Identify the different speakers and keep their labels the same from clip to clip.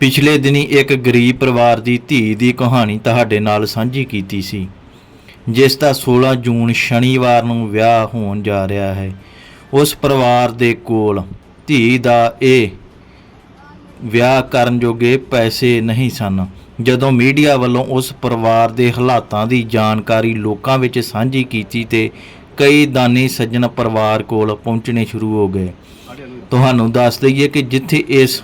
Speaker 1: ਪਿਛਲੇ ਦਿਨੀ ਇੱਕ ਗਰੀਬ ਪਰਿਵਾਰ ਦੀ ਧੀ ਦੀ ਕਹਾਣੀ ਤੁਹਾਡੇ ਨਾਲ ਸਾਂਝੀ ਕੀਤੀ ਸੀ, ਜਿਸ ਦਾ 16 ਜੂਨ ਸ਼ਨੀਵਾਰ ਨੂੰ ਵਿਆਹ ਹੋਣ ਜਾ ਰਿਹਾ ਹੈ। ਉਸ ਪਰਿਵਾਰ ਦੇ ਕੋਲ ਧੀ ਦਾ ਇਹ ਵਿਆਹ ਕਰਨ ਜੋਗੇ ਪੈਸੇ ਨਹੀਂ ਸਨ। ਜਦੋਂ ਮੀਡੀਆ ਵੱਲੋਂ ਉਸ ਪਰਿਵਾਰ ਦੇ ਹਾਲਾਤਾਂ ਦੀ ਜਾਣਕਾਰੀ ਲੋਕਾਂ ਵਿੱਚ ਸਾਂਝੀ ਕੀਤੀ ਤੇ ਕਈ ਦਾਨੀ ਸੱਜਣ ਪਰਿਵਾਰ ਕੋਲ ਪਹੁੰਚਣੇ ਸ਼ੁਰੂ ਹੋ ਗਏ। ਤੁਹਾਨੂੰ ਦੱਸ ਦਈਏ ਕਿ ਜਿੱਥੇ ਇਸ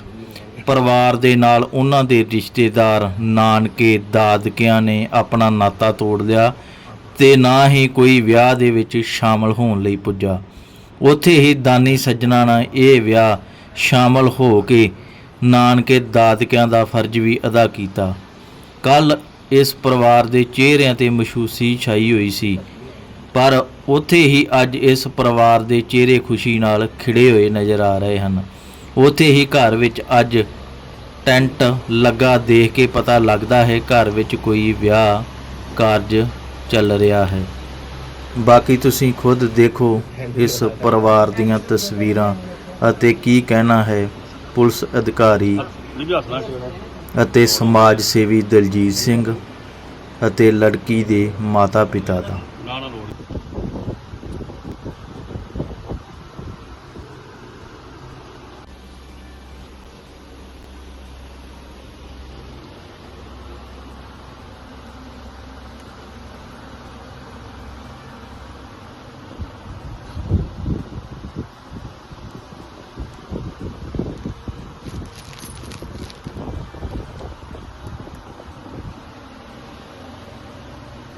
Speaker 1: ਪਰਿਵਾਰ ਦੇ ਨਾਲ ਉਹਨਾਂ ਦੇ ਰਿਸ਼ਤੇਦਾਰ ਨਾਨਕੇ ਦਾਦਕਿਆਂ ਨੇ ਆਪਣਾ ਨਾਤਾ ਤੋੜ ਲਿਆ ਤੇ ਨਾ ਹੀ ਕੋਈ ਵਿਆਹ ਦੇ ਵਿੱਚ ਸ਼ਾਮਲ ਹੋਣ ਲਈ ਪੁੱਜਾ। ਉੱਥੇ ਹੀ ਦਾਨੀ ਸੱਜਣਾ ਨਾਲ ਇਹ ਵਿਆਹ ਸ਼ਾਮਲ ਹੋ ਕੇ ਨਾਨਕੇ ਦਾਦਕਿਆਂ ਦਾ ਫਰਜ਼ ਵੀ ਅਦਾ ਕੀਤਾ। ਕੱਲ ਇਸ ਪਰਿਵਾਰ ਦੇ ਚਿਹਰਿਆਂ ਤੇ ਮਸ਼ੂਸੀ ਛਾਈ ਹੋਈ ਸੀ, ਪਰ ਉੱਥੇ ਹੀ ਅੱਜ ਇਸ ਪਰਿਵਾਰ ਦੇ ਚਿਹਰੇ ਖੁਸ਼ੀ ਨਾਲ ਖਿੜੇ ਹੋਏ ਨਜ਼ਰ ਆ ਰਹੇ ਹਨ। ਉੱਥੇ ਹੀ ਘਰ ਵਿੱਚ ਅੱਜ ਟੈਂਟ ਲੱਗਾ ਦੇਖ ਕੇ ਪਤਾ ਲੱਗਦਾ ਹੈ ਘਰ ਵਿੱਚ ਕੋਈ ਵਿਆਹ ਕਾਰਜ ਚੱਲ ਰਿਹਾ ਹੈ। ਬਾਕੀ ਤੁਸੀਂ ਖੁਦ ਦੇਖੋ ਇਸ ਪਰਿਵਾਰ ਦੀਆਂ ਤਸਵੀਰਾਂ ਅਤੇ ਕੀ ਕਹਿਣਾ ਹੈ ਪੁਲਿਸ ਅਧਿਕਾਰੀ ਅਤੇ ਸਮਾਜ ਸੇਵੀ ਦਲਜੀਤ ਸਿੰਘ ਅਤੇ ਲੜਕੀ ਦੇ ਮਾਤਾ ਪਿਤਾ ਦਾ।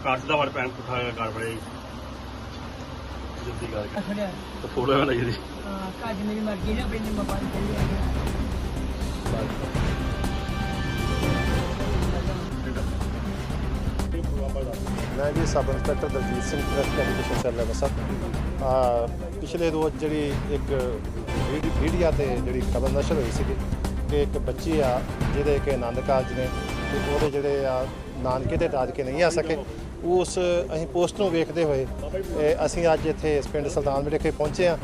Speaker 2: ਕੱਟ ਦਾ ਵੜ ਪੈਣ ਪੁੱਠਾ ਕਰ ਬੜੇ। ਜਲਦੀ ਕਰਕੇ।
Speaker 3: ਖੜਿਆ
Speaker 2: ਤੇ ਫੋਟੋ ਬਣਾ ਜਿਹੜੀ
Speaker 3: ਹਾਂ ਕੱਜ ਮੇਰੀ ਮਰਜ਼ੀ ਨਾ ਆਪਣੀ ਮੋਬਾਈਲ ਤੇ ਲੈ ਗਿਆ
Speaker 4: ਮੈਂ ਜੀ sub inspector Daljit Singh education cell Amritsar ਆ ਪਿਛਲੇ ਰੋਜ਼ ਜਿਹੜੀ ਇੱਕ ਮੀਡੀਆ ਤੇ ਜਿਹੜੀ ਖਬਰ ਨਸ਼ਰ ਹੋਈ ਸੀ ਕਿ ਇੱਕ ਬੱਚੀ ਆ ਜਿਹਦੇ ਕਿ ਆਨੰਦ ਕਾਰਜ ਨੇ ਉਹਦੇ ਜਿਹੜੇ ਆ ਨਾਨਕੇ ਤੇ ਦਾਦਕੇ ਨਹੀਂ ਆ ਸਕੇ। ਉਸ ਅਸੀਂ ਪੋਸਟ ਨੂੰ ਵੇਖਦੇ ਹੋਏ ਅਸੀਂ ਅੱਜ ਇੱਥੇ ਇਸ ਪਿੰਡ ਸੁਲਤਾਨ ਵਿਖੇ ਪਹੁੰਚੇ ਆ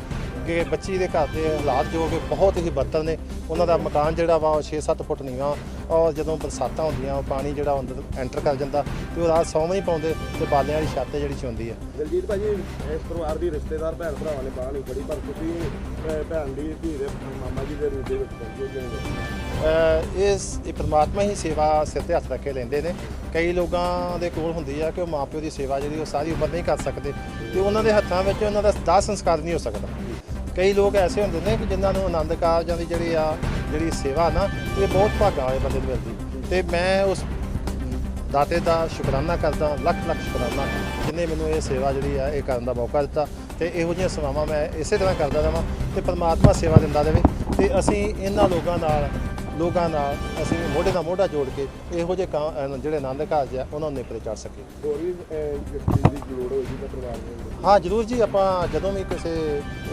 Speaker 4: ਕਿ ਬੱਚੀ ਦੇ ਘਰ ਦੇ ਹਾਲਾਤ ਜੋ ਕਿ ਬਹੁਤ ਹੀ ਬੱਤਰ ਨੇ। ਉਹਨਾਂ ਦਾ ਮਕਾਨ ਜਿਹੜਾ ਵਾ, ਉਹ 6-7 ਫੁੱਟ ਨੀਵਾਂ ਔਰ ਜਦੋਂ ਬਰਸਾਤਾਂ ਹੁੰਦੀਆਂ, ਉਹ ਪਾਣੀ ਜਿਹੜਾ ਅੰਦਰ ਐਂਟਰ ਕਰ ਜਾਂਦਾ, ਤੇ ਉਹ ਰਾਤ ਸੌਂ ਵੀ ਨਹੀਂ ਪਾਉਂਦੇ, ਤੇ ਬਾਲਿਆਂ ਵਾਲੀ ਛੱਤ ਹੈ ਜਿਹੜੀ ਚੁੰਦੀ ਆ।
Speaker 5: ਦਲਜੀਤ ਭਾਜੀ, ਇਸ ਪਰਿਵਾਰ ਦੀ ਰਿਸ਼ਤੇਦਾਰ ਭੈਣ ਭਰਾਵਾਂ ਨੇ ਬਾਹਰ ਨਹੀਂ ਫੜੀ, ਪਰ ਤੁਸੀਂ ਭੈਣ ਦੀ ਧੀ ਦੇ ਮਾਮਾ ਜੀ ਦੇ ਰੂਪ ਦੇ ਵਿੱਚ ਪਹੁੰਚੇ
Speaker 4: ਇਹ ਪ੍ਰਮਾਤਮਾ ਹੀ ਸੇਵਾ ਸਿਰ ਤੇ ਹੱਥ ਰੱਖ ਕੇ ਲੈਂਦੇ ਨੇ। ਕਈ ਲੋਕਾਂ ਦੇ ਕੋਲ ਹੁੰਦੀ ਆ ਕਿ ਉਹ ਮਾਪਿਓ ਦੀ ਸੇਵਾ ਜਿਹੜੀ ਉਹ ਸਾਰੀ ਉਮਰ ਨਹੀਂ ਕਰ ਸਕਦੇ ਤੇ ਉਹਨਾਂ ਦੇ ਹੱਥਾਂ ਵਿੱਚ ਉਹਨਾਂ ਦਾ ਦਾਹ ਸੰਸਕਾਰ ਨਹੀਂ ਹੋ ਸਕਦਾ। ਕਈ ਲੋਕ ਐਸੇ ਹੁੰਦੇ ਨੇ ਕਿ ਜਿਨ੍ਹਾਂ ਨੂੰ ਆਨੰਦ ਕਾਰਜਾਂ ਦੀ ਜਿਹੜੀ ਆ, ਜਿਹੜੀ ਸੇਵਾ ਨਾ, ਇਹ ਬਹੁਤ ਭਾਗਾ ਵਾਲੇ ਬੰਦੇ ਨੂੰ ਮਿਲਦੀ। ਤੇ ਮੈਂ ਉਸ ਦਾਤੇ ਦਾ ਸ਼ੁਕਰਾਨਾ ਕਰਦਾ, ਲੱਖ ਲੱਖ ਸ਼ੁਕਰਾਨਾ, ਜਿਨੇ ਮੈਨੂੰ ਇਹ ਸੇਵਾ ਜਿਹੜੀ ਆ, ਇਹ ਕਰਨ ਦਾ ਮੌਕਾ ਦਿੱਤਾ ਤੇ ਇਹੋ ਜਿਹੀਆਂ ਸੇਵਾਵਾਂ ਮੈਂ ਇਸੇ ਤਰ੍ਹਾਂ ਕਰਦਾ ਰਹਾਂ ਤੇ ਪਰਮਾਤਮਾ ਸੇਵਾ ਦਿੰਦਾ ਰਹੇ ਤੇ ਅਸੀਂ ਇਹਨਾਂ ਲੋਕਾਂ ਨਾਲ ਲੋਕਾਂ ਨਾਲ ਅਸੀਂ ਮੋਢੇ ਨਾਲ ਮੋਢਾ ਜੋੜ ਕੇ ਇਹੋ ਜਿਹੇ ਕਾਂ- ਅਹ ਜਿਹੜੇ ਆਨੰਦ ਕਾਰਜ ਆ ਉਹਨਾਂ ਨੂੰ ਨੇਪਰੇ ਚੜ ਸਕੀਏ।
Speaker 5: ਹੋਰ ਵੀ ਦੀ ਲੋੜ ਹੋਈ ਤਾਂ ਪਰਿਵਾਰ ਨੂੰ
Speaker 4: ਹਾਂ ਜਰੂਰ ਜੀ ਆਪਾਂ ਜਦੋਂ ਵੀ ਕਿਸੇ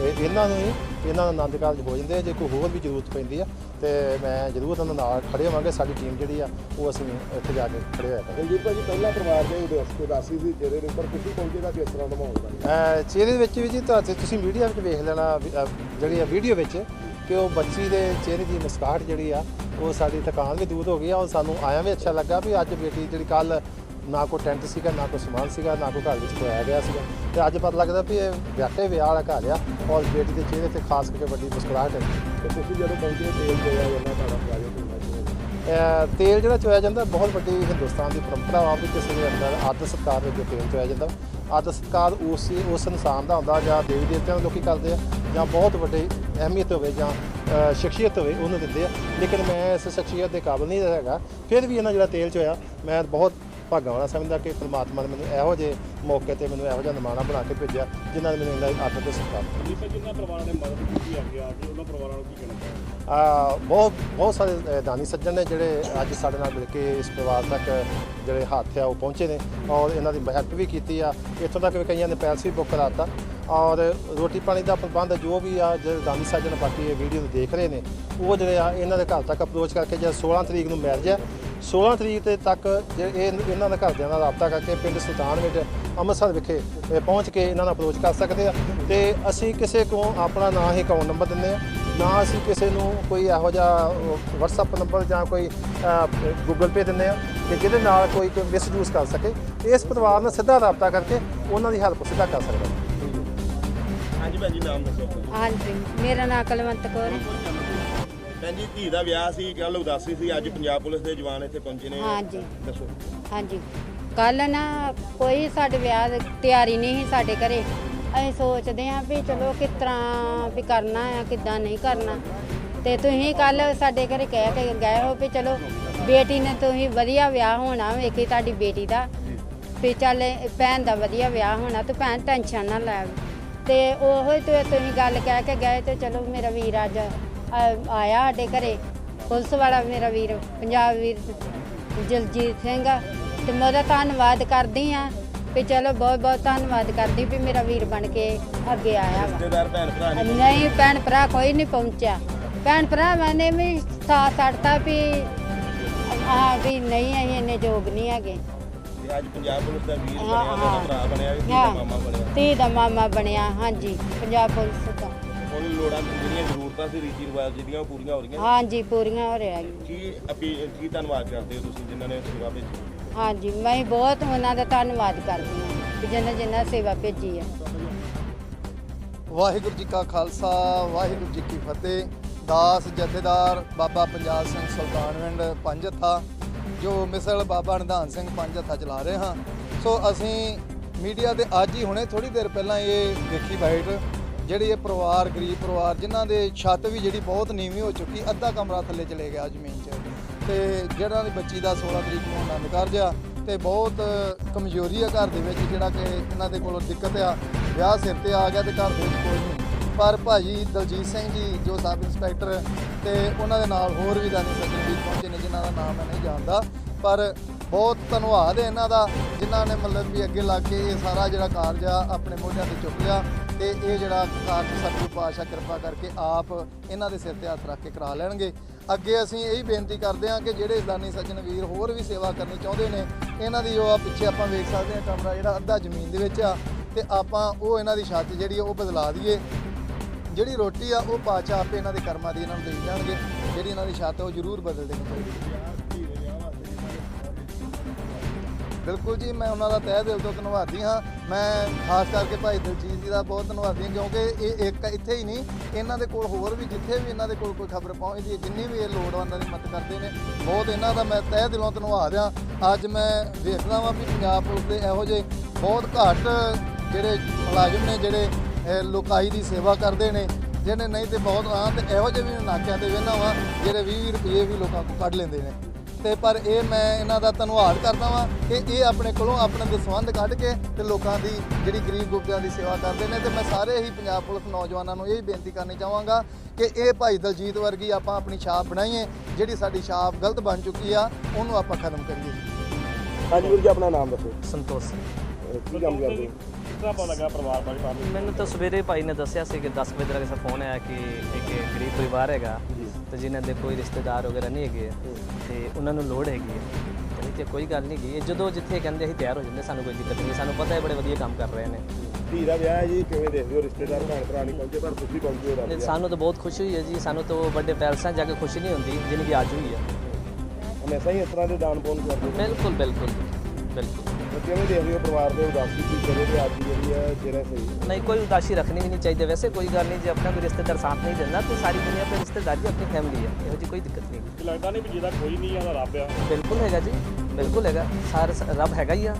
Speaker 4: ਇਹ- ਇਹਨਾਂ ਨੂੰ ਹੀ ਇਹਨਾਂ ਦਾ ਆਨੰਦ ਕਾਰਜ ਹੋ ਜਾਂਦੇ ਆ ਜੇ ਕੋਈ ਹੋਰ ਵੀ ਜ਼ਰੂਰਤ ਪੈਂਦੀ ਆ ਤੇ ਮੈਂ ਜ਼ਰੂਰ ਉਹਨਾਂ ਨਾਲ ਖੜੇ ਹੋਵਾਂਗੇ ਸਾਡੀ ਟੀਮ ਜਿਹੜੀ ਆ ਉਹ ਅਸੀਂ ਇੱਥੇ ਜਾ ਕੇ ਖੜੇ ਹੋਇਆ ਕਰਾਂਗੇ।
Speaker 5: ਦਲਜੀਤ ਭਾਜੀ ਪਹਿਲਾ ਪਰਿਵਾਰ ਦੇ ਉਦਾਸ ਉਦਾਸੀ ਸੀ ਜਿਹੜੇ ਦੇ ਉੱਪਰ ਤੁਸੀਂ ਪਹੁੰਚੇ ਦਾ ਕਿਸ ਤਰ੍ਹਾਂ ਦਾ ਮਾਹੌਲ ਬਣ
Speaker 4: ਅਹ ਚਿਹਰੇ ਵਿੱਚ ਵੀ ਜੀ ਤੁਸੀਂ ਮੀਡੀਆ ਵਿੱਚ ਵੇਖ ਲੈਣਾ ਵੀ, ਅਹ ਜਿਹੜੀ ਆ ਵੀਡੀਓ ਵਿੱਚ ਕਿ ਉਹ ਬੱਚੀ ਦੇ ਚਿਹਰੇ ਦੀ ਮੁਸਕਾਹਟ ਜਿਹੜੀ ਆ, ਉਹ ਸਾਡੀ ਥਕਾਨ ਵੀ ਦੂਰ ਹੋ ਗਈ ਆ ਔਰ ਸਾਨੂੰ ਆਇਆ ਵੀ ਅੱਛਾ ਲੱਗਾ ਵੀ ਅੱਜ ਬੇਟੀ ਜਿਹੜੀ ਕੱਲ ਨਾ ਕੋਈ ਟੈਂਟ ਸੀਗਾ, ਨਾ ਕੋਈ ਸਮਾਨ ਸੀਗਾ, ਨਾ ਕੋਈ ਘਰ ਵਿੱਚ ਖੋਇਆ ਗਿਆ ਸੀਗਾ। ਤੇ ਅੱਜ ਪਤਾ ਲੱਗਦਾ ਵੀ ਇਹ ਵਿਆਹੇ ਵਿਆਹ ਵਾਲਾ ਘਰ ਆ, ਔਰ ਬੇਟੀ ਦੇ ਚਿਹਰੇ ਤੇ ਖਾਸ ਕਰਕੇ ਵੱਡੀ ਮੁਸਕਰਾਹਟ ਹੈ।
Speaker 5: ਤੇ ਤੁਸੀਂ ਜਦੋਂ ਪਹੁੰਚੇ, ਤੇਲ ਪਿਆ ਜਾਂਦਾ ਤੁਹਾਡਾ ਪ੍ਰਾਜੈਕਟ
Speaker 4: ਤੇਲ ਜਿਹੜਾ ਚੋਇਆ ਜਾਂਦਾ ਬਹੁਤ ਵੱਡੀ ਹਿੰਦੁਸਤਾਨ ਦੀ ਪਰੰਪਰਾ ਆ ਵੀ ਕਿਸੇ ਦੇ ਅੰਦਰ ਆਦਰ ਸਤਿਕਾਰ ਵਿੱਚ ਤੇਲ ਚੋਇਆ ਜਾਂਦਾ। ਆਦਰ ਸਤਿਕਾਰ ਉਸ ਉਸ ਇਨਸਾਨ ਦਾ ਹੁੰਦਾ ਜਾਂ ਦੇਵੀ ਦੇਵਤਿਆਂ ਨੂੰ ਲੋਕੀ ਕਰਦੇ ਆ, ਜਾਂ ਬਹੁਤ ਵੱਡੀ ਅਹਿਮੀਅਤ ਹੋਵੇ ਜਾਂ ਸ਼ਖਸੀਅਤ ਹੋਵੇ ਉਹਨੂੰ ਦਿੰਦੇ ਆ। ਲੇਕਿਨ ਮੈਂ ਇਸ ਸ਼ਖਸੀਅਤ ਦੇ ਕਾਬਿਲ ਨਹੀਂ ਹੈਗਾ। ਫਿਰ ਵੀ ਇਹਨਾਂ ਜਿਹੜਾ ਤੇਲ ਚੋਇਆ, ਮੈਂ ਬਹੁਤ ਭਾਗਾਂ ਵਾਲਾ ਸਮਝਦਾ ਕਿ ਪ੍ਰਮਾਤਮਾ ਨੇ ਮੈਨੂੰ ਇਹੋ ਜਿਹੇ ਮੌਕੇ ਤੇ ਮੈਨੂੰ ਇਹੋ ਜਿਹਾ ਨਿਮਾਣਾ ਬਣਾ ਕੇ ਭੇਜਿਆ ਜਿਨ੍ਹਾਂ ਨੇ ਮੈਨੂੰ ਇੰਨਾ ਆਦਰ ਤੇ ਸਤਿਕਾਰ ਦਿੱਤਾ।
Speaker 2: ਦਲਜੀਤ ਭਾਜੀ ਜਿਨ੍ਹਾਂ ਪਰਿਵਾਰਾਂ ਨੇ ਮਦਦ ਕੀਤੀ ਅੱਗੇ ਆ ਕੇ ਉਹਨਾਂ ਪਰਿਵਾਰਾਂ ਨੂੰ ਕੀ ਕਹਿਣਾ ਚਾਹੁੰਦੇ
Speaker 4: ਆ ਬਹੁਤ ਬਹੁਤ ਸਾਰੇ ਦਾਨੀ ਸੱਜਣ ਨੇ ਜਿਹੜੇ ਅੱਜ ਸਾਡੇ ਨਾਲ ਮਿਲ ਕੇ ਇਸ ਪਰਿਵਾਰ ਤੱਕ ਜਿਹੜੇ ਹੱਥ ਆ ਉਹ ਪਹੁੰਚੇ ਨੇ ਔਰ ਇਹਨਾਂ ਦੀ ਹੈਲਪ ਵੀ ਕੀਤੀ ਆ। ਇੱਥੋਂ ਤੱਕ ਵੀ ਕਈਆਂ ਨੇ ਪੈਲਸ ਵੀ ਬੁੱਕ ਕਰਾਤਾ ਔਰ ਰੋਟੀ ਪਾਣੀ ਦਾ ਪ੍ਰਬੰਧ ਜੋ ਵੀ ਆ ਜਿਹੜੇ ਦਾਨੀ ਸੱਜਣ ਬਾਕੀ ਇਹ ਵੀਡੀਓ ਦੇਖ ਰਹੇ ਨੇ ਉਹ ਜਿਹੜੇ ਆ ਇਹਨਾਂ ਦੇ ਘਰ ਤੱਕ ਅਪਰੋਚ ਕਰਕੇ ਜਦ 16 ਤਰੀਕ ਨੂੰ ਮੈਰਿਜ ਹੈ 16 ਤਰੀਕ ਤੇ ਤੱਕ ਜੇ ਇਹ ਇਹਨਾਂ ਦੇ ਘਰਦਿਆਂ ਨਾਲ ਰਾਬਤਾ ਕਰਕੇ ਪਿੰਡ ਸੁਲਤਾਨ ਵਿੱਚ ਅੰਮ੍ਰਿਤਸਰ ਵਿਖੇ ਪਹੁੰਚ ਕੇ ਇਹਨਾਂ ਨਾਲ ਅਪਰੋਚ ਕਰ ਸਕਦੇ ਆ। ਤੇ ਅਸੀਂ ਕਿਸੇ ਕੋਲ ਆਪਣਾ ਨਾਂ ਹੀ ਅਕਾਊਂਟ ਨੰਬਰ ਦਿੰਦੇ ਆ ਨਾ ਅਸੀਂ ਕਿਸੇ ਨੂੰ ਕੋਈ ਇਹੋ ਜਿਹਾ WhatsApp ਨੰਬਰ ਜਾਂ ਕੋਈ Google Pay ਦਿੰਦੇ ਆ ਕਿ ਜਿਹਦੇ ਨਾਲ ਕੋਈ ਕੋਈ ਮਿਸਯੂਜ਼ ਕਰ ਸਕੇ। ਇਸ ਪਰਿਵਾਰ ਨਾਲ ਸਿੱਧਾ ਰਾਬਤਾ ਕਰਕੇ ਉਹਨਾਂ ਦੀ ਹੈਲਪ ਸਿੱਧਾ ਕਰ ਸਕਦਾ
Speaker 5: ਹਾਂਜੀ ਭੈਣ ਜੀ ਨਾਮ ਦੱਸੋ
Speaker 6: ਹਾਂਜੀ ਮੇਰਾ ਨਾਮ ਕਲਵੰਤ ਕੌਰ ਹੈ।
Speaker 5: ਭੈਣ ਜੀ ਧੀ ਦਾ ਵਿਆਹ ਸੀ ਕੱਲ ਉਦਾਸੀ ਸੀ ਅੱਜ ਪੰਜਾਬ ਪੁਲਿਸ ਦੇ ਜਵਾਨ ਇੱਥੇ ਪਹੁੰਚੇ ਨੇ।
Speaker 6: ਹਾਂਜੀ।
Speaker 5: ਦੱਸੋ।
Speaker 6: ਹਾਂਜੀ। ਕੱਲ ਨਾ ਕੋਈ ਸਾਡੇ ਵਿਆਹ ਦੀ ਤਿਆਰੀ ਨਹੀਂ ਸੀ ਸਾਡੇ ਘਰੇ। ਅਸੀਂ ਸੋਚਦੇ ਆਂ ਵੀ ਚਲੋ ਕਿਸ ਤਰ੍ਹਾਂ ਵੀ ਕਰਨਾ ਆ ਕਿੱਦਾਂ ਨਹੀਂ ਕਰਨਾ। ਤੇ ਤੁਸੀਂ ਕੱਲ ਸਾਡੇ ਘਰੇ ਕਹਿ ਕੇ ਗਏ ਹੋ ਵੀ ਚਲੋ ਬੇਟੀ ਨੇ ਤੁਸੀਂ ਵਧੀਆ ਵਿਆਹ ਹੋਣਾ ਵੇਖੀ ਤੁਹਾਡੀ ਬੇਟੀ ਦਾ। ਵੀ ਚੱਲ ਭੈਣ ਦਾ ਵਧੀਆ ਵਿਆਹ ਹੋਣਾ ਤੇ ਭੈਣ ਟੈਨਸ਼ਨ ਨਾ ਲੈ। ਤੇ ਉਹੋ ਹੀ ਤੇ ਤੁਸੀਂ ਗੱਲ ਕਹਿ ਕੇ ਗਏ ਤੇ ਚਲੋ ਮੇਰਾ ਵੀਰ ਅੱਜ ਆ- ਆਇਆ ਸਾਡੇ ਘਰੇ। ਪੁਲਿਸ ਵਾਲਾ ਮੇਰਾ ਵੀਰ ਪੰਜਾਬ ਵੀਰ ਜਲਜੀਤ ਸਿੰਘ ਆ। ਤੇ ਮੈਂ ਉਹਦਾ ਧੰਨਵਾਦ ਕਰਦੀ ਆ ਵੀ ਚਲੋ ਬਹੁਤ ਬਹੁਤ ਧੰਨਵਾਦ ਕਰਦੀ ਵੀ ਮੇਰਾ ਵੀਰ ਬਣ ਕੇ ਅੱਗੇ ਆਇਆ ਵਾ।
Speaker 5: ਰਿਸ਼ਤੇਦਾਰ ਭੈਣ ਭਰਾ ਨੇ
Speaker 6: ਨਹੀਂ ਭੈਣ ਭਰਾ ਕੋਈ ਨਹੀਂ ਪਹੁੰਚਿਆ। ਭੈਣ ਭਰਾ ਮੈਨੇ ਵੀ ਸਾਥ ਛੱਡਤਾ ਵੀ ਆ ਵੀ ਨਹੀਂ ਅਸੀਂ ਇੰਨੇ ਯੋਗ ਨਹੀਂ ਹੈਗੇ।
Speaker 5: ਤੇ ਅੱਜ ਪੰਜਾਬ ਪੁਲਿਸ ਦਾ ਵੀਰ
Speaker 6: ਹਾਂ,
Speaker 5: ਬਣਿਆ ਉਹਦਾ
Speaker 6: ਹਾਂ।
Speaker 5: ਭਰਾ ਬਣਿਆ ਧੀ ਦਾ
Speaker 6: ਹਾਂ।
Speaker 5: ਮਾਮਾ ਬਣਿਆ।
Speaker 6: ਧੀ ਦਾ ਮਾਮਾ ਬਣਿਆ ਹਾਂਜੀ ਪੰਜਾਬ ਪੁਲਿਸ ਦਾ।
Speaker 5: ਹੁਣ ਲੋੜਾਂ ਜਿਹੜੀਆਂ ਜ਼ਰੂਰਤਾਂ ਸੀ ਰੀਤੀ ਰਿਵਾਜ ਜਿਹੜੀਆਂ ਉਹ ਪੂਰੀਆਂ ਹੋ ਰਹੀਆਂ।
Speaker 6: ਹਾਂਜੀ ਪੂਰੀਆਂ ਹੋ ਰਿਹਾ ਜੀ।
Speaker 5: ਕੀ ਅਪੀਲ ਕੀ ਧੰਨਵਾਦ ਕਰਦੇ ਹੋ ਤੁਸੀਂ ਜਿਨ੍ਹਾਂ ਨੇ ਸੇਵਾ ਭੇਜੀ?
Speaker 6: ਹਾਂਜੀ ਮੈਂ ਬਹੁਤ ਉਹਨਾਂ ਦਾ ਧੰਨਵਾਦ ਕਰਦੀ ਹਾਂ ਕਿ ਜਿਨ੍ਹਾਂ ਜਿਨ੍ਹਾਂ ਸੇਵਾ ਭੇਜੀ ਹੈ।
Speaker 7: ਵਾਹਿਗੁਰੂ ਜੀ ਕਾ ਖਾਲਸਾ ਵਾਹਿਗੁਰੂ ਜੀ ਕੀ ਫਤਿਹ। ਦਾਸ ਜਥੇਦਾਰ ਬਾਬਾ ਪੰਜਾਬ ਸਿੰਘ ਸੁਲਤਾਨਵਿੰਡ ਪੰਜਥਾ ਜੋ ਮਿਸਲ ਬਾਬਾ ਨਿਧਾਨ ਸਿੰਘ ਪੰਜਥਾ ਚਲਾ ਰਹੇ ਹਾਂ। ਸੋ ਅਸੀਂ ਮੀਡੀਆ ਤੇ ਅੱਜ ਹੀ ਹੁਣੇ ਥੋੜੀ ਦੇਰ ਪਹਿਲਾਂ ਇਹ ਦੇਖੀ ਬਾਈਟ ਜਿਹੜੇ ਇਹ ਪਰਿਵਾਰ, ਗਰੀਬ ਪਰਿਵਾਰ, ਜਿਨ੍ਹਾਂ ਦੇ ਛੱਤ ਵੀ ਜਿਹੜੀ ਬਹੁਤ ਨੀਵੀਂ ਹੋ ਚੁੱਕੀ, ਅੱਧਾ ਕਮਰਾ ਥੱਲੇ ਚਲੇ ਗਿਆ ਜ਼ਮੀਨ 'ਚ। ਤੇ ਜਿਹੜਾ ਦੀ ਬੱਚੀ ਦਾ 16 ਤਰੀਕ ਨੂੰ ਆਨੰਦ ਕਾਰਜ ਆ, ਤੇ ਬਹੁਤ ਕਮਜ਼ੋਰੀ ਆ ਘਰ ਦੇ ਵਿੱਚ, ਜਿਹੜਾ ਕਿ ਇਹਨਾਂ ਦੇ ਕੋਲੋਂ ਦਿੱਕਤ ਆ। ਵਿਆਹ ਸਿਰ ਤੇ ਆ ਗਿਆ ਤੇ ਘਰ ਦੇ ਵਿੱਚ ਕੋਈ ਨਹੀਂ। ਪਰ ਭਾਜੀ ਦਲਜੀਤ ਸਿੰਘ ਜੀ, ਜੋ ਸਬ ਇੰਸਪੈਕਟਰ, ਤੇ ਉਹਨਾਂ ਦੇ ਨਾਲ ਹੋਰ ਵੀ ਦਾਨੀ ਸੱਜਣ ਵੀ ਪਹੁੰਚੇ ਨੇ, ਜਿਨ੍ਹਾਂ ਦਾ ਨਾਮ ਮੈਂ ਨਹੀਂ ਜਾਣਦਾ। ਪਰ ਬਹੁਤ ਧੰਨਵਾਦ ਹੈ ਇਹਨਾਂ ਦਾ, ਜਿਨ੍ਹਾਂ ਨੇ ਮਤਲਬ ਵੀ ਅੱਗੇ ਲੱਗ ਕੇ ਇਹ ਸਾਰਾ ਜਿਹੜਾ ਕਾਰਜ ਆ, ਆਪਣੇ ਮੋਢਿਆਂ ਤੇ ਚੁੱਕ ਲਿਆ। ਤੇ ਇਹ ਜਿਹੜਾ ਕਾਰਜ ਸਤਿਗੁਰੂ ਪਾਤਸ਼ਾਹ ਕਿਰਪਾ ਕਰਕੇ ਆਪ ਇਹਨਾਂ ਦੇ ਸਿਰ ਤੇ ਹੱਥ ਰੱਖ ਕੇ ਕਰਾ ਲੈਣਗੇ। ਅੱਗੇ ਅਸੀਂ ਇਹੀ ਬੇਨਤੀ ਕਰਦੇ ਹਾਂ ਕਿ ਜਿਹੜੇ ਦਾਨੀ ਸੱਜਣ ਵੀਰ ਹੋਰ ਵੀ ਸੇਵਾ ਕਰਨੀ ਚਾਹੁੰਦੇ ਨੇ, ਇਹਨਾਂ ਦੀ ਉਹ ਆ ਪਿੱਛੇ ਆਪਾਂ ਵੇਖ ਸਕਦੇ ਹਾਂ ਕਮਰਾ ਜਿਹੜਾ ਅੱਧਾ ਜ਼ਮੀਨ ਦੇ ਵਿੱਚ ਆ, ਤੇ ਆਪਾਂ ਉਹ ਇਹਨਾਂ ਦੀ ਛੱਤ ਜਿਹੜੀ ਆ ਉਹ ਬਦਲਾ ਦਈਏ। ਜਿਹੜੀ ਰੋਟੀ ਆ ਉਹ ਪਾਚਾ ਆਪੇ ਇਹਨਾਂ ਦੇ ਕਰਮਾਂ ਦੀ ਇਹਨਾਂ ਨੂੰ ਦੇਈ ਜਾਣਗੇ, ਜਿਹੜੀ ਇਹਨਾਂ ਦੀ ਛੱਤ ਉਹ ਜ਼ਰੂਰ ਬਦਲ ਦੇਣੀ ਚਾਹੀਦੀ ਬਿਲਕੁਲ ਜੀ, ਮੈਂ ਉਹਨਾਂ ਦਾ ਤਹਿ ਦਿਲ ਤੋਂ ਧੰਨਵਾਦੀ ਹਾਂ। ਮੈਂ ਖਾਸ ਕਰਕੇ ਭਾਈ ਦਲਜੀਤ ਜੀ ਦਾ ਬਹੁਤ ਧੰਨਵਾਦੀ ਹਾਂ, ਕਿਉਂਕਿ ਇਹ ਇੱਕ ਇੱਥੇ ਹੀ ਨਹੀਂ, ਇਹਨਾਂ ਦੇ ਕੋਲ ਹੋਰ ਵੀ ਜਿੱਥੇ ਵੀ ਇਹਨਾਂ ਦੇ ਕੋਲ ਕੋਈ ਖਬਰ ਪਹੁੰਚਦੀ ਹੈ, ਜਿੰਨੀ ਵੀ ਇਹ ਲੋੜਵੰਦਾਂ ਦੀ ਮਦਦ ਕਰਦੇ ਨੇ, ਬਹੁਤ ਇਹਨਾਂ ਦਾ ਮੈਂ ਤਹਿ ਦਿਲੋਂ ਧੰਨਵਾਦ ਹਾਂ। ਅੱਜ ਮੈਂ ਵੇਖਦਾ ਵਾਂ ਵੀ ਪੰਜਾਬ ਪੁਲਿਸ ਦੇ ਇਹੋ ਜਿਹੇ ਬਹੁਤ ਘੱਟ ਜਿਹੜੇ ਮੁਲਾਜ਼ਮ ਨੇ, ਜਿਹੜੇ, ਇਹ ਲੋਕਾਈ ਦੀ ਸੇਵਾ ਕਰਦੇ ਨੇ, ਜਿਹਨੇ ਨਹੀਂ ਤੇ ਬਹੁਤ ਆ ਤੇ ਇਹੋ ਜਿਹੇ ਵੀ ਨਾਕਿਆਂ ਤੇ ਵੇਖਦਾ ਵਾ, ਜਿਹੜੇ 20 ਰੁਪਏ ਵੀ ਲੋਕਾਂ ਕੋਲ ਕੱਢ ਲੈਂਦੇ ਨੇ। ਤੇ ਪਰ ਇਹ ਮੈਂ ਇਹਨਾਂ ਦਾ ਧੰਨਵਾਦ ਕਰਦਾ ਵਾਂ ਕਿ ਇਹ ਆਪਣੇ ਕੋਲੋਂ ਆਪਣੇ ਦਸਵੰਧ ਕੱਢ ਕੇ ਤੇ ਲੋਕਾਂ ਦੀ ਜਿਹੜੀ ਗਰੀਬ ਗੁਰਬਿਆਂ ਦੀ ਸੇਵਾ ਕਰਦੇ ਨੇ ਤੇ ਮੈਂ ਸਾਰੇ ਹੀ ਪੰਜਾਬ ਪੁਲਿਸ ਨੌਜਵਾਨਾਂ ਨੂੰ ਇਹ ਬੇਨਤੀ ਕਰਨੀ ਚਾਹਾਂਗਾ ਕਿ ਇਹ ਭਾਈ ਦਲਜੀਤ ਵਰਗੀ ਆਪਾਂ ਆਪਣੀ ਛਾਪ ਬਣਾਈਏ ਜਿਹੜੀ ਸਾਡੀ ਛਾਪ ਗਲਤ ਬਣ ਚੁੱਕੀ ਆ ਉਹਨੂੰ ਆਪਾਂ ਖਤਮ ਕਰੀਏ।
Speaker 5: ਹਾਂਜੀ ਵੀਰ ਜੀ ਆਪਣਾ ਨਾਮ ਦੱਸੋ।
Speaker 8: ਸੰਤੋਸ਼ ਸਿੰਘ।
Speaker 5: ਕੀ ਕੰਮ ਕਰਦੇ ਹੋ?
Speaker 2: ਕਿੱਦਾਂ ਪਤਾ ਲੱਗਾ ਪਰਿਵਾਰ ਬਾਰੇ?
Speaker 8: ਮੈਨੂੰ ਤਾਂ ਸਵੇਰੇ ਭਾਈ ਨੇ ਦੱਸਿਆ ਸੀ ਕਿ 10 ਵਜੇ ਦਾ ਕਿਸੇ ਫੋਨ ਆਇਆ ਕਿ ਇੱਕ ਗਰੀਬ ਪਰਿਵਾਰ ਹੈਗਾ। ਤੇ ਜਿਨ੍ਹਾਂ ਦੇ ਕੋਈ ਰਿਸ਼ਤੇਦਾਰ ਵਗੈਰਾ ਨਹੀਂ ਹੈਗੇ ਤੇ ਉਹਨਾਂ ਨੂੰ ਲੋੜ ਹੈਗੀ ਹੈ ਕਹਿੰਦੇ ਕਿ ਕੋਈ ਗੱਲ ਨਹੀਂ ਗਈ ਜਦੋਂ ਜਿੱਥੇ ਕਹਿੰਦੇ ਅਸੀਂ ਤਿਆਰ ਹੋ ਜਾਂਦੇ ਸਾਨੂੰ ਕੋਈ ਦਿੱਕਤ ਨਹੀਂ। ਸਾਨੂੰ ਪਤਾ ਹੈ ਬੜੇ ਵਧੀਆ ਕੰਮ ਕਰ ਰਹੇ ਨੇ।
Speaker 5: ਧੀ ਦਾ ਵਿਆਹ ਹੈ ਜੀ ਕਿਵੇਂ ਦੇਖਦੇ ਹੋ? ਰਿਸ਼ਤੇਦਾਰ ਭੈਣ ਭਰਾ ਨਹੀਂ ਪਹੁੰਚੇ ਪਰ ਤੁਸੀਂ ਪਹੁੰਚੇ ਹੋ ਰੱਬ ਵਿਆਹ।
Speaker 8: ਸਾਨੂੰ ਤਾਂ ਬਹੁਤ ਖੁਸ਼ੀ ਹੋਈ ਹੈ ਜੀ। ਸਾਨੂੰ ਤਾਂ ਵੱਡੇ ਪੈਲਸਾਂ 'ਚ ਜਾ ਕੇ ਖੁਸ਼ੀ ਨਹੀਂ ਹੁੰਦੀ ਜਿੰਨੀ ਕਿ ਅੱਜ ਹੋਈ ਹੈ
Speaker 5: ਹਮੇਸ਼ਾ ਹੀ ਇਸ ਤਰ੍ਹਾਂ ਦੇ ਦਾਨ ਪੁੰਨ ਕਰਦੇ ਹੋ
Speaker 8: ਬਿਲਕੁਲ ਬਿਲਕੁਲ ਬਿਲਕੁਲ।
Speaker 5: ਤੇ ਕਿਵੇਂ ਦੇਖਦੇ ਹੋ ਪਰਿਵਾਰ ਦੇ ਉਦਾਸੀ ਕੀ ਕਰੇ ਤੇ ਅੱਜ ਦੀ ਜਿਹੜੀ ਹੈ ਜਿਹੜਾ ਸਹੀ
Speaker 8: ਨਹੀਂ ਕੋਈ ਉਦਾਸੀ ਰੱਖਣੀ ਵੀ ਨਹੀਂ ਚਾਹੀਦੀ। ਵੈਸੇ ਕੋਈ ਗੱਲ ਨਹੀਂ ਜੇ ਆਪਣਾ ਕੋਈ ਰਿਸ਼ਤੇਦਾਰ ਸਾਥ ਨਹੀਂ ਦਿੰਦਾ ਤਾਂ ਸਾਰੀ ਦੁਨੀਆ ਤੇ ਰਿਸ਼ਤੇਦਾਰੀ ਆਪਣੀ ਫੈਮਿਲੀ ਹੈ। ਇਹੋ ਜਿਹੀ ਕੋਈ ਦਿੱਕਤ ਨਹੀਂ
Speaker 2: ਲੱਗਦਾ ਨਹੀਂ ਵੀ ਜਿਹਦਾ ਕੋਈ ਨਹੀਂ ਆ ਉਹਦਾ ਰੱਬ ਆ।
Speaker 8: ਬਿਲਕੁਲ ਹੈਗਾ ਜੀ ਬਿਲਕੁਲ ਹੈਗਾ। ਸਾਰ ਰੱਬ ਹੈਗਾ ਹੀ ਆ।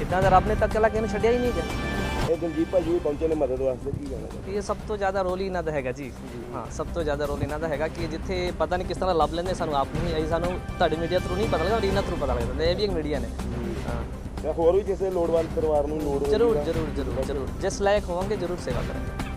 Speaker 8: ਇਦਾਂ ਦਾ ਰੱਬ ਨੇ ਤਾਂ ਕੱਲਾ ਕਿਹਨੂੰ ਛੱਡਿਆ ਹੀ ਨਹੀਂ ਹੈਗਾ।
Speaker 5: ਇਹ ਦਲਜੀਤ ਭਾਜੀ ਵੀ ਪਹੁੰਚੇ ਨੇ ਮਦਦ ਵਾਸਤੇ ਕੀ ਕਹਿਣਾ ਚਾਹੁੰਦੇ
Speaker 8: ਇਹ ਸਭ ਤੋਂ ਜ਼ਿਆਦਾ ਰੋਲ ਹੀ ਇਹਨਾਂ ਦਾ ਹੈਗਾ ਜੀ। ਹਾਂ ਸਭ ਤੋਂ ਜ਼ਿਆਦਾ ਰੋਲ ਇਹਨਾਂ ਦਾ ਹੈਗਾ ਕਿ ਜਿੱਥੇ ਪਤਾ ਨਹੀਂ ਕਿਸ ਤਰ੍ਹਾਂ ਲੱਭ ਲੈਂਦੇ ਸਾਨੂੰ ਆਪ ਨਹੀਂ ਆਈ ਸਾਨੂੰ ਤੁਹਾਡੇ ਮੀਡੀਆ ਥਰੂ ਨਹੀਂ ਪਤਾ ਲੱਗਦਾ ਇਹਨਾਂ ਥਰੂ ਪਤਾ ਲੱਗਦਾ। ਇਹ ਵੀ ਇੱਕ ਮੀਡੀਆ ਨੇ।
Speaker 5: ਤੇ ਹੋਰ ਵੀ ਕਿਸੇ ਲੋੜਵੰਦ ਪਰਿਵਾਰ ਨੂੰ ਲੋੜ ਹੋਵੇ
Speaker 8: ਜ਼ਰੂਰ ਜ਼ਰੂਰ ਜ਼ਰੂਰ ਜ਼ਰੂਰ। ਜਿਸ ਲਾਇਕ ਹੋਵਾਂਗੇ ਜ਼ਰੂਰ ਸੇਵਾ ਕਰਾਂਗੇ।